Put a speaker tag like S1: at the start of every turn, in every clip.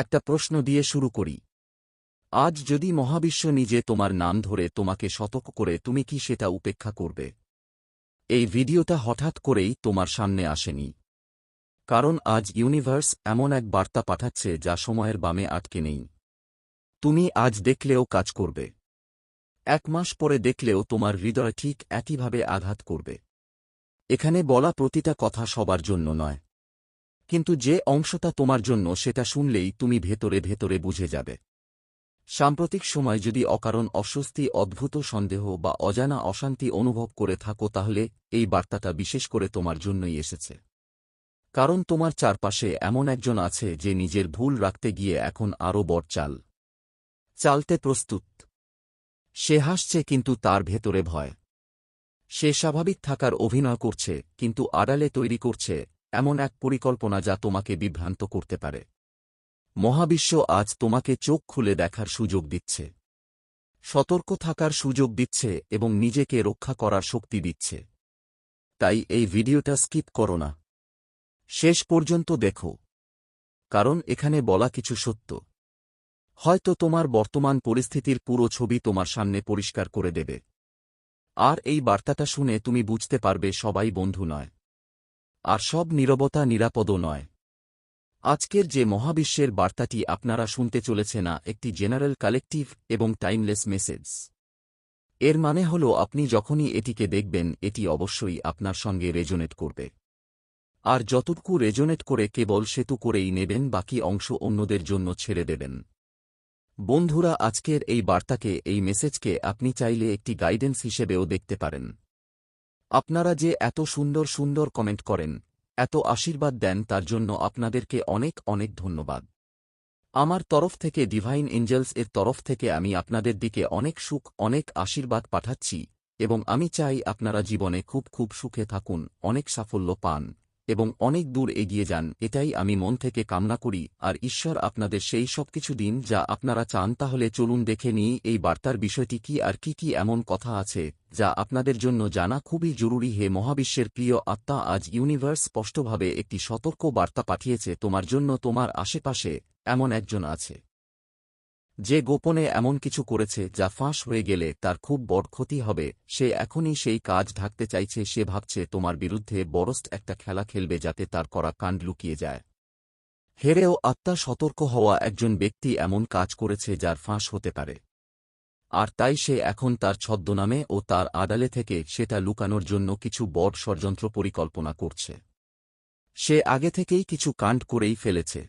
S1: একটা প্রশ্ন দিয়ে শুরু করি। আজ যদি মহাবিশ্ব নিজে তোমার নাম ধরে তোমাকে সতর্ক করে, তুমি কি সেটা উপেক্ষা করবে? এই ভিডিওটা হঠাৎ করেই তোমার সামনে আসেনি। কারণ আজ ইউনিভার্স এমন এক বার্তা পাঠাচ্ছে যা সময়ের বামে আটকে নেই। তুমি আজ দেখলেও কাজ করবে। এক মাস পরে দেখলেও তোমার হৃদয় ঠিক একইভাবে আঘাত করবে। এখানে বলা প্রতিটা কথা সবার জন্য নয়। কিন্তু যে অংশটা তোমার জন্য সেটা শুনলেই তুমি ভেতরে ভেতরে বুঝে যাবে। সাম্প্রতিক সময় যদি অকারণ অস্বস্তি, অদ্ভুত সন্দেহ বা অজানা অশান্তি অনুভব করে থাকো তাহলে এই বার্তাটা বিশেষ করে তোমার জন্যই এসেছে। কারণ তোমার চারপাশে এমন একজন আছে যে নিজের ভুল রাখতে গিয়ে এখন আরও বড় চাল। চালতে প্রস্তুত। সে হাসছে কিন্তু তার ভেতরে ভয়। সে স্বাভাবিক থাকার অভিনয় করছে, কিন্তু আড়ালে তৈরি করছে এমন এক পরিকল্পনা যা তোমাকে বিভ্রান্ত করতে পারে। মহাবিশ্ব আজ তোমাকে চোখ খুলে দেখার সুযোগ দিচ্ছে। সতর্ক থাকার সুযোগ দিচ্ছে এবং নিজেকে রক্ষা করার শক্তি দিচ্ছে। তাই এই ভিডিওটা স্কিপ করো না। শেষ পর্যন্ত দেখো। কারণ এখানে বলা কিছু সত্য। হয়তো তোমার বর্তমান পরিস্থিতির পুরো ছবি তোমার সামনে পরিষ্কার করে দেবে। আর এই বার্তাটা শুনে তুমি বুঝতে পারবে সবাই বন্ধু নয়। আর সব নীরবতা নিরাপদও নয়। আজকের যে মহাবিশ্বের বার্তাটি আপনারা শুনতে চলেছে না, একটি জেনারেল কালেকটিভ এবং টাইমলেস মেসেজ। এর মানে হল আপনি যখনই এটিকে দেখবেন, এটি অবশ্যই আপনার সঙ্গে রেজোনেট করবে। আর যতটুকু রেজোনেট করে কেবল সেতু করেই নেবেন, বাকি অংশ অন্যদের জন্য ছেড়ে দেবেন। বন্ধুরা, আজকের এই বার্তাকে, এই মেসেজকে আপনি চাইলে একটি গাইডেন্স হিসেবেও দেখতে পারেন। আপনারা যে এত সুন্দর সুন্দর কমেন্ট করেন, এত আশীর্বাদ দেন তার জন্য আপনাদেরকে অনেক অনেক ধন্যবাদ। আমার তরফ থেকে ডিভাইন এঞ্জেলস এর তরফ থেকে আমি আপনাদের দিকে অনেক সুখ, অনেক আশীর্বাদ পাঠাচ্ছি এবং আমি চাই আপনারা জীবনে খুব খুব সুখে থাকুন, অনেক সাফল্য পান। এবং অনেক দূর এগিয়ে যান, এটাই আমি মন থেকে কামনা করি, আর ঈশ্বর আপনাদের সেই সব কিছু দিন যা আপনারা চান, তাহলে চলুন দেখে নিই এই বার্তার বিষয়টি কি আর কি কি এমন কথা আছে, যা আপনাদের জন্য জানা খুবই জরুরি। হে মহাবিশ্বের প্রিয় আত্মা, আজ ইউনিভার্স স্পষ্টভাবে একটি সতর্ক বার্তা পাঠিয়েছে, তোমার জন্য তোমার আশেপাশে এমন একজন আছে। যে গোপনে এমন কিছু করেছে যা ফাঁস হয়ে গেলে তার খুব বড় ক্ষতি হবে, সে এখনই সেই কাজ ঢাকতে চাইছে, সে ভাবছে তোমার বিরুদ্ধে বরস্ট একটা খেলা খেলবে যাতে তার করা কাণ্ড লুকিয়ে যায়। হেরেও আত্মা সতর্ক হওয়া একজন ব্যক্তি এমন কাজ করেছে যার ফাঁস হতে পারে। আর তাই সে এখন তার ছদ্মনামে ও তার আড়ালে থেকে সেটা লুকানোর জন্য কিছু বড় ষড়যন্ত্র পরিকল্পনা করছে। সে আগে থেকেই কিছু কাণ্ড করেই ফেলেছে।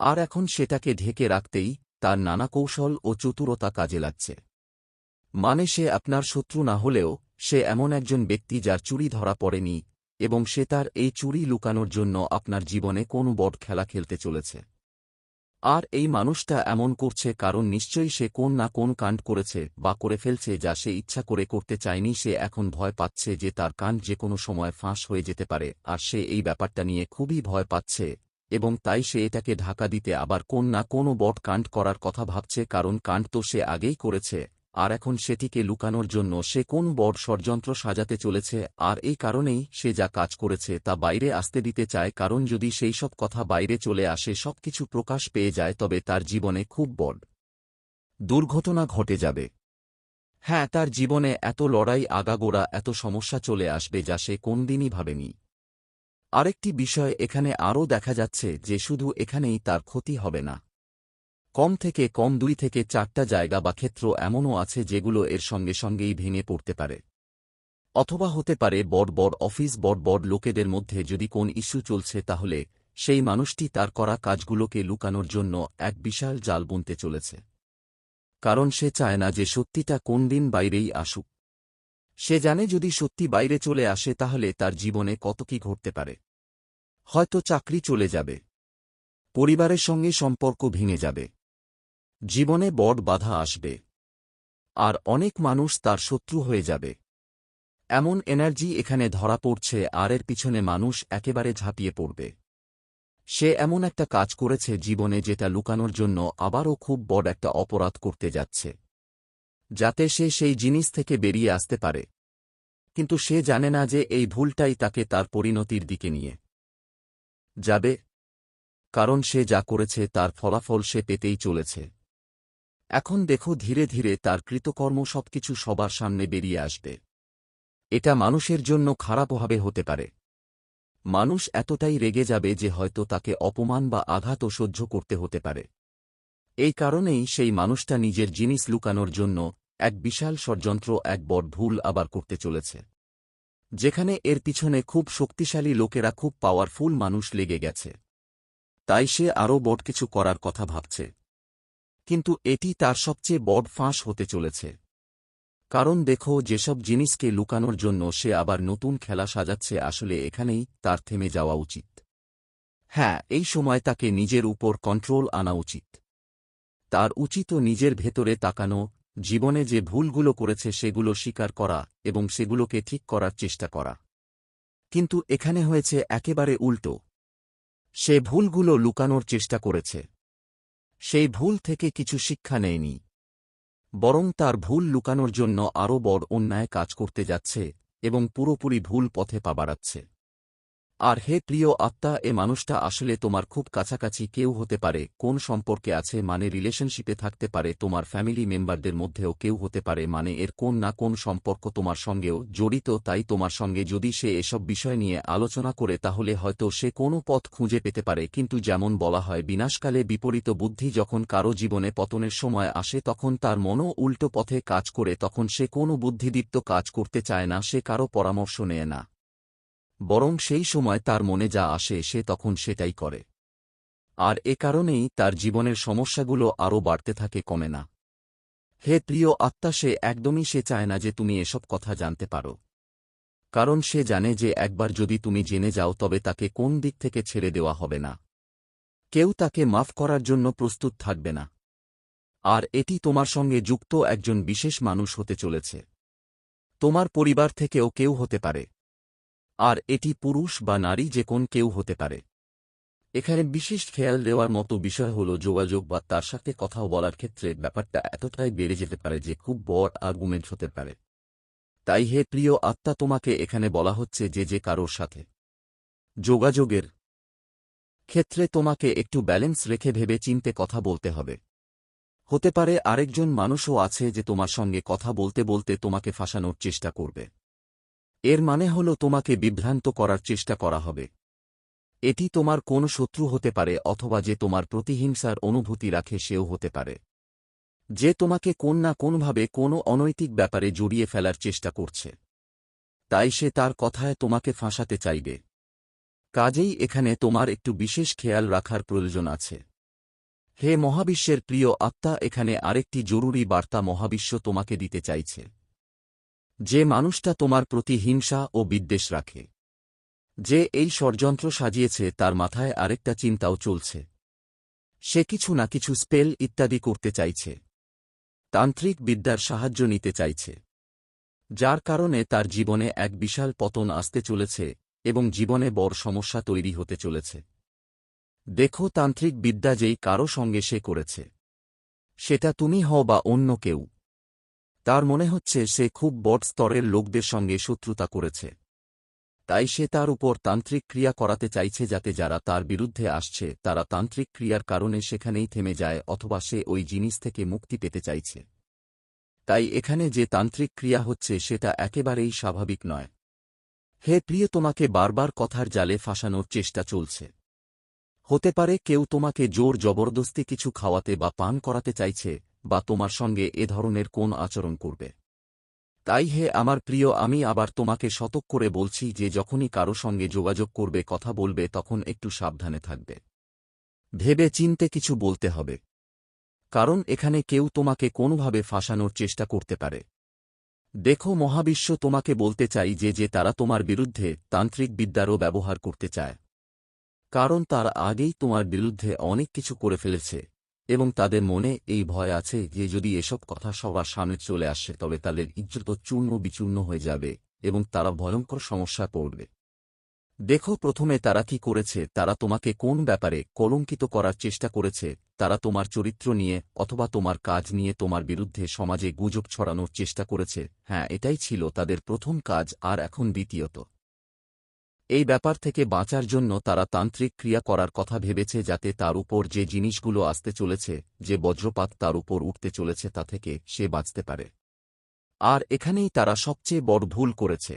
S1: আর এখন সেটাকে ঢেকে রাখতেই তার নানা কৌশল ও চতুরতা কাজে লাগছে। মানে সে আপনার শত্রু না হলেও সে এমন একজন ব্যক্তি যার চুরি ধরা পড়েনি এবং সে তার এই চুরি লুকানোর জন্য আপনার জীবনে কোন বট খেলা খেলতে চলেছে। আর এই মানুষটা এমন করছে কারণ নিশ্চয়ই সে কোন না কোন কাণ্ড করেছে বা করে ফেলছে যা সে ইচ্ছা করে করতে চায়নি, সে এখন ভয় পাচ্ছে যে তার কাণ্ড যে কোনো সময় ফাঁস হয়ে যেতে পারে, আর সে এই ব্যাপারটা নিয়ে খুবই ভয় পাচ্ছে। এবং তাই সে এটাকে ঢাকা দিতে আবার কোন না কোনো বট কাণ্ড করার কথা ভাবছে, কারণ কাণ্ড তো সে আগেই করেছে, আর এখন সেটিকে লুকানোর জন্য সে কোন বড় ষড়যন্ত্র সাজাতে চলেছে, আর এই কারণেই সে যা কাজ করেছে তা বাইরে আসতে দিতে চায়, কারণ যদি সেই সব কথা বাইরে চলে আসে সবকিছু প্রকাশ পেয়ে যায়, তবে তার জীবনে খুব বড় দুর্ঘটনা ঘটে যাবে। হ্যাঁ তার জীবনে এত লড়াই, আগাগোড়া, এত সমস্যা চলে আসবে, যা সে কোনদিনই ভাবেনি। আরেকটি বিষয় এখানে আরও দেখা যাচ্ছে যে শুধু এখানেই তার ক্ষতি হবে না। কম থেকে কম দুই থেকে চারটা জায়গা বা ক্ষেত্র এমনও আছে যেগুলো এর সঙ্গে সঙ্গেই ভেঙে পড়তে পারে। অথবা হতে পারে বড় বড় অফিস, বড় বড় লোকেদের মধ্যে যদি কোন ইস্যু চলছে তাহলে সেই মানুষটি তার করা কাজগুলোকে লুকানোর জন্য এক বিশাল জাল বুনতে চলেছে। কারণ সে চায় না যে সত্যিটা কোন দিন বাইরেই আসুক। সে জানে যদি সত্যি বাইরে চলে আসে তাহলে তার জীবনে কত কি ঘটতে পারে। হয়তো চাকরি চলে যাবে। পরিবারের সঙ্গে সম্পর্ক ভেঙে যাবে। জীবনে বড় বাধা আসবে। আর অনেক মানুষ তার শত্রু হয়ে যাবে। এমন এনার্জি এখানে ধরা পড়ছে আর এর পিছনে মানুষ একেবারে ঝাঁপিয়ে পড়বে। সে এমন একটা কাজ করেছে জীবনে যেটা লুকানোর জন্য আবারও খুব বড় একটা অপরাধ করতে যাচ্ছে। যাতে সে সেই জিনিস থেকে বেরিয়ে আসতে পারে। কিন্তু সে জানে না যে এই ভুলটাই তাকে তার পরিণতির দিকে নিয়ে যাবে, কারণ সে যা করেছে তার ফলাফল সে পেতেই চলেছে। এখন দেখো ধীরে ধীরে তার কৃতকর্ম সবকিছু সবার সামনে বেরিয়ে আসবে। এটা মানুষের জন্য খারাপভাবে হতে পারে। মানুষ এতটাই রেগে যাবে যে হয়তো তাকে অপমান বা আঘাতও সহ্য করতে হতে পারে। এই কারণেই সেই মানুষটা নিজের জিনিস লুকানোর জন্য এক বিশাল ষড়যন্ত্র এক বড় ভুল আবার করতে চলেছে। যেখানে এর পিছনে খুব শক্তিশালী লোকেরা খুব পাওয়ারফুল মানুষ লেগে গেছে। তাই সে আরও বড় কিছু করার কথা ভাবছে। কিন্তু এটি তার সবচেয়ে বড় ফাঁস হতে চলেছে। কারণ দেখো, যেসব জিনিসকে লুকানোর জন্য সে আবার নতুন খেলা সাজাচ্ছে, আসলে এখানেই তার থেমে যাওয়া উচিত। হ্যাঁ এই সময় তাকে নিজের উপর কন্ট্রোল আনা উচিত। তার উচিত নিজের ভেতরে তাকানো জীবনে যে ভুলগুলো করেছে সেগুলো স্বীকার করা এবং সেগুলোকে ঠিক করার চেষ্টা করা। কিন্তু এখানে হয়েছে একেবারে উল্টো। সে ভুলগুলো লুকানোর চেষ্টা করেছে। সেই ভুল থেকে কিছু শিক্ষা নেয়নি। বরং তার ভুল লুকানোর জন্য আরও বড় অন্যায় কাজ করতে যাচ্ছে এবং পুরোপুরি ভুল পথে পা বাড়াচ্ছে। আর হে প্রিয় আত্মা, এ মানুষটা আসলে তোমার খুব কাছাকাছি কেউ হতে পারে, কোন সম্পর্কে আছে মানে রিলেশনশিপে থাকতে পারে, তোমার ফ্যামিলি মেম্বারদের মধ্যেও কেউ হতে পারে মানে এর কোন না কোন সম্পর্ক তোমার সঙ্গেও জড়িত, তাই তোমার সঙ্গে যদি সে এসব বিষয় নিয়ে আলোচনা করে তাহলে হয়তো সে কোনো পথ খুঁজে পেতে পারে, কিন্তু যেমন বলা হয়, বিনাশকালে বিপরীত বুদ্ধি যখন কারও জীবনে পতনের সময় আসে তখন তার মনও উল্টো পথে কাজ করে, তখন সে কোনো বুদ্ধিদীপ্ত কাজ করতে চায় না, সে কারও পরামর্শ নেয় না। বরং সেই সময় তার মনে যা আসে সে তখন সেটাই করে। আর এ কারণেই তার জীবনের সমস্যাগুলো আরও বাড়তে থাকে, কমে না। হে প্রিয় আত্মা, সে একদমই সে চায় না যে তুমি এসব কথা জানতে পারো। কারণ সে জানে যে একবার যদি তুমি জেনে যাও তবে তাকে কোন দিক থেকে ছেড়ে দেওয়া হবে না। কেউ তাকে মাফ করার জন্য প্রস্তুত থাকবে না। আর এটি তোমার সঙ্গে যুক্ত একজন বিশেষ মানুষ হতে চলেছে। তোমার পরিবার থেকেও কেউ হতে পারে। আর এটি পুরুষ বা নারী যে কোন কেউ হতে পারে। এখানে বিশেষ খেয়াল দেওয়ার মতো বিষয় হল যোগাযোগ বা তার সাথে কথা বলার ক্ষেত্রে ব্যাপারটা এতটাই বেড়ে যেতে পারে যে খুব বড় আর্গুমেন্ট হতে পারে। তাই হে প্রিয় আত্মা, তোমাকে এখানে বলা হচ্ছে যে যে কারোর সাথে যোগাযোগের ক্ষেত্রে তোমাকে একটু ব্যালেন্স রেখে ভেবে চিনতে কথা বলতে হবে। হতে পারে আরেকজন মানুষও আছে যে তোমার সঙ্গে কথা বলতে বলতে তোমাকে ফাঁসানোর চেষ্টা করবে। এর মানে হল তোমাকে বিভ্রান্ত করার চেষ্টা করা হবে। এটি তোমার কোন শত্রু হতে পারে অথবা যে তোমার প্রতিহিংসার অনুভূতি রাখে সেও হতে পারে। যে তোমাকে কোন না কোনভাবে কোনো অনৈতিক ব্যাপারে জড়িয়ে ফেলার চেষ্টা করছে। তাই সে তার কথায় তোমাকে ফাঁসাতে চাইবে। কাজেই এখানে তোমার একটু বিশেষ খেয়াল রাখার প্রয়োজন আছে। হে মহাবিশ্বের প্রিয় আত্মা, এখানে আরেকটি জরুরি বার্তা মহাবিশ্ব তোমাকে দিতে চাইছে। যে মানুষটা তোমার প্রতি হিংসা ও বিদ্বেষ রাখে। যে এই ষড়যন্ত্র সাজিয়েছে, তার মাথায় আরেকটা চিন্তাও চলছে। সে কিছু না কিছু স্পেল ইত্যাদি করতে চাইছে। তান্ত্রিক বিদ্যার সাহায্য নিতে চাইছে। যার কারণে তার জীবনে এক বিশাল পতন আসতে চলেছে এবং জীবনে বড় সমস্যা তৈরি হতে চলেছে। দেখো তান্ত্রিক বিদ্যা যেই কারও সঙ্গে সে করেছে। সেটা তুমি হও বা অন্য কেউ। তার মনে হচ্ছে সে খুব বড় স্তরের লোকদের সঙ্গে শত্রুতা করেছে। তাই সে তার উপর তান্ত্রিক ক্রিয়া করাতে চাইছে যাতে যারা তার বিরুদ্ধে আসছে, তারা তান্ত্রিক ক্রিয়ার কারণে সেখানেই থেমে যায় অথবা সে ওই জিনিস থেকে মুক্তি পেতে চাইছে। তাই এখানে যে তান্ত্রিক ক্রিয়া হচ্ছে সেটা একেবারেই স্বাভাবিক নয়। হে প্রিয়, তোমাকে বারবার কথার জালে ফাঁসানোর চেষ্টা চলছে। হতে পারে কেউ তোমাকে জোর জবরদস্তি কিছু খাওয়াতে বা পান করাতে চাইছে বা তোমার সঙ্গে এ ধরনের কোন আচরণ করবে। তাই হে আমার প্রিয়, আমি আবার তোমাকে শতক করে বলছি যে যখনই কারও সঙ্গে যোগাযোগ করবে, কথা বলবে, তখন একটু সাবধানে থাকবে। ভেবে চিনতে কিছু বলতে হবে। কারণ এখানে কেউ তোমাকে কোনোভাবে ফাঁসানোর চেষ্টা করতে পারে। দেখো, মহাবিশ্ব তোমাকে বলতে চাই যে যে তারা তোমার বিরুদ্ধে তান্ত্রিক বিদ্যারও ব্যবহার করতে চায়। কারণ তার আগেই তোমার বিরুদ্ধে অনেক কিছু করে ফেলেছে। এবং তাদের মনে এই ভয় আছে যে যদি এসব কথা সবার সামনে চলে আসে তবে তাদের ইজ্জত চূর্ণ বিচূর্ণ হয়ে যাবে এবং তারা ভয়ঙ্কর সমস্যা পড়বে। দেখো প্রথমে তারা কি করেছে, তারা তোমাকে কোন ব্যাপারে কলঙ্কিত করার চেষ্টা করেছে, তারা তোমার চরিত্র নিয়ে অথবা তোমার কাজ নিয়ে তোমার বিরুদ্ধে সমাজে গুজব ছড়ানোর চেষ্টা করেছে। হ্যাঁ এটাই ছিল তাদের প্রথম কাজ আর এখন দ্বিতীয়ত। এই ব্যাপার থেকে বাঁচার জন্য তারা তান্ত্রিক ক্রিয়া করার কথা ভেবেছে যাতে তার উপর যে জিনিসগুলো আসতে চলেছে, যে বজ্রপাত তার উপর উঠতে চলেছে তা থেকে সে বাঁচতে পারে। আর এখানেই তারা সবচেয়ে বড় ভুল করেছে।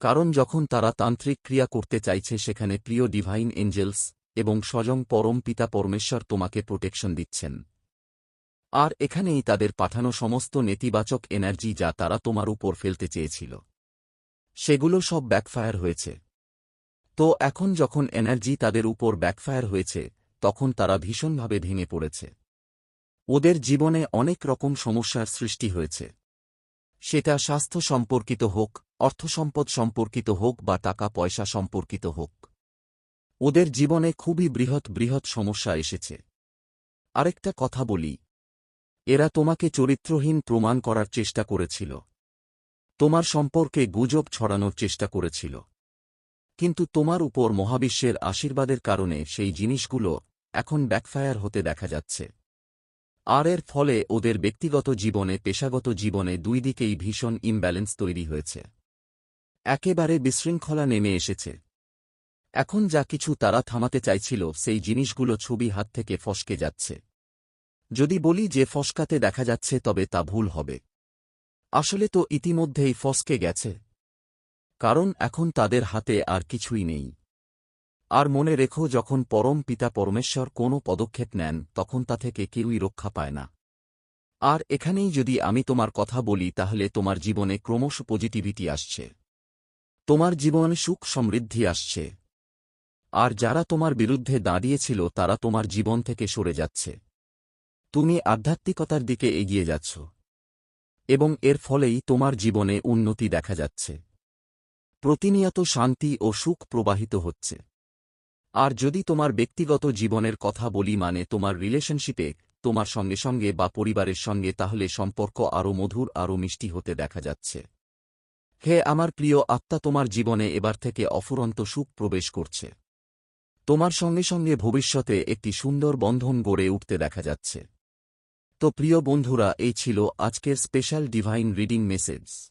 S1: কারণ যখন তারা তান্ত্রিক ক্রিয়া করতে চাইছে সেখানে প্রিয় ডিভাইন এঞ্জেলস এবং স্বয়ং পরম পিতা পরমেশ্বর তোমাকে প্রোটেকশন দিচ্ছেন। আর এখানেই তাদের পাঠানো সমস্ত নেতিবাচক এনার্জি যা তারা তোমার উপর ফেলতে চেয়েছিল। সেগুলো সব ব্যাকফায়ার হয়েছে। তো এখন যখন এনার্জি তাদের উপর ব্যাকফায়ার হয়েছে, তখন তারা ভীষণভাবে ভেঙে পড়েছে। ওদের জীবনে অনেক রকম সমস্যার সৃষ্টি হয়েছে। সেটা স্বাস্থ্য সম্পর্কিত হোক অর্থসম্পদ সম্পর্কিত হোক বা টাকা পয়সা সম্পর্কিত হোক। ওদের জীবনে খুবই বৃহৎ বৃহৎ সমস্যা এসেছে। আরেকটা কথা বলি। এরা তোমাকে চরিত্রহীন প্রমাণ করার চেষ্টা করেছিল। তোমার সম্পর্কে গুজব ছড়ানোর চেষ্টা করেছিল। কিন্তু তোমার উপর মহাবিশ্বের আশীর্বাদের কারণে সেই জিনিসগুলো এখন ব্যাকফায়ার হতে দেখা যাচ্ছে। আর এর ফলে ওদের ব্যক্তিগত জীবনে, পেশাগত জীবনে দুই দিকেই ভীষণ ইমব্যালেন্স তৈরি হয়েছে। একেবারে বিশৃঙ্খলা নেমে এসেছে। এখন যা কিছু তারা থামাতে চাইছিল, সেই জিনিসগুলো ছবি হাত থেকে ফসকে যাচ্ছে। যদি বলি যে ফসকাতে দেখা যাচ্ছে, তবে তা ভুল হবে। আসলে তো ইতিমধ্যেই ফসকে গেছে। কারণ এখন তাদের হাতে আর কিছুই নেই। আর মনে রেখো, যখন পরম পিতা পরমেশ্বর কোনো পদক্ষেপ নেন, তখন তা থেকে কেউই রক্ষা পায় না। আর এখানেই যদি আমি তোমার কথা বলি, তাহলে তোমার জীবনে ক্রমশ পজিটিভিটি আসছে। তোমার জীবনে সুখ সমৃদ্ধি আসছে। আর যারা তোমার বিরুদ্ধে দাঁড়িয়েছিল, তারা তোমার জীবন থেকে সরে যাচ্ছে। তুমি আধ্যাত্মিকতার দিকে এগিয়ে যাচ্ছ। এবং এর ফলেই তোমার জীবনে উন্নতি দেখা যাচ্ছে। প্রতিনিয়ত শান্তি ও সুখ প্রবাহিত হচ্ছে। আর যদি তোমার ব্যক্তিগত জীবনের কথা বলি মানে তোমার রিলেশনশিপে তোমার সঙ্গে সঙ্গে বা পরিবারের সঙ্গে, তাহলে সম্পর্ক আরও মধুর আরও মিষ্টি হতে দেখা যাচ্ছে। হে আমার প্রিয় আত্মা, তোমার জীবনে এবার থেকে অফুরন্ত সুখ প্রবেশ করছে। তোমার সঙ্গে সঙ্গে ভবিষ্যতে একটি সুন্দর বন্ধন গড়ে উঠতে দেখা যাচ্ছে। তো প্রিয় বন্ধুরা, এই ছিল আজকের স্পেশাল ডিভাইন রিডিং মেসেজ